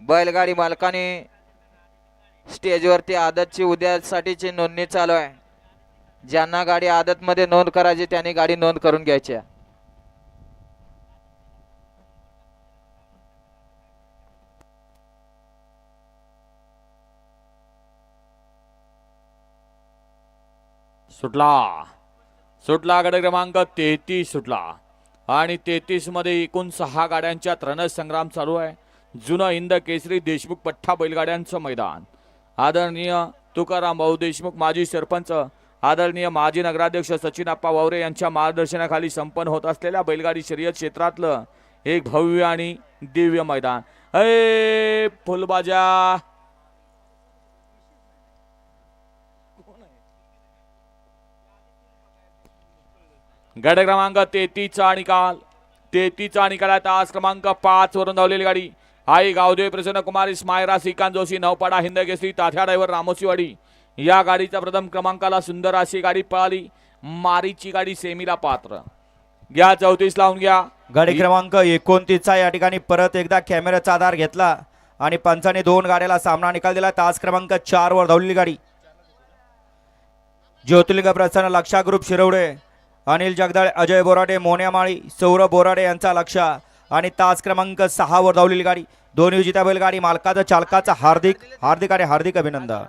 बैलगाडी मालकाने स्टेजवरती आदतची उद्यासाठीची नोंदणी चालू आहे. ज्यांना गाडी आदतमध्ये नोंद करायची त्यांनी गाडी नोंद करून घ्यायची आहे. सुटला. सुटला गड क्रमांक तेहतीस सुटला. आणि तेहतीसमध्ये एकूण सहा गाड्यांच्या रणसंग्राम चालू आहे. जुनं हिंद केसरी देशमुख पठ्ठा बैलगाड्यांचं मैदान. आदरणीय तुकाराम भाऊ देशमुख माजी सरपंच आदरणीय माजी नगराध्यक्ष सचिन आप्पा वावरे यांच्या मार्गदर्शनाखाली संपन्न होत असलेल्या बैलगाडी शर्यत क्षेत्रातलं एक भव्य आणि दिव्य मैदान. अय फुलबाजा! गड क्रमांक तेहतीसचा निकाल. तेहतीसचा निकाल आहे तास क्रमांक पाच वरून धावलेली गाडी. आई गावदेव प्रसन्न कुमार इस्मायरा श्रीकांत जोशी नौपाडा हिंद केसरी ताथ्या ड्रायव्हर रामोसीवाडी या गाडीच्या प्रथम क्रमांकाला सुंदर अशी गाडी पळाली. मारीची गाडी सेमीला पात्र. घ्या चौतीस लावून घ्या. गाडी क्रमांक एकोणतीसचा या ठिकाणी परत एकदा कॅमेऱ्याचा आधार घेतला आणि पंचाने दोन गाड्याला सामना निकाल दिला. तास क्रमांक चार वर धावलेली गाडी. ज्योतिर्लिंग प्रसन्न लक्षा ग्रुप शिरवडे अनिल जगदाळ अजय बोराडे मोन्या माळी सौरभ बोराडे यांचा लक्ष. आणि तास क्रमांक सहावर धावलेली गाडी. दोन्ही बैल बैलगाडी मालकाचा चालकाचा हार्दिक हार्दिक आणि हार्दिक अभिनंदन.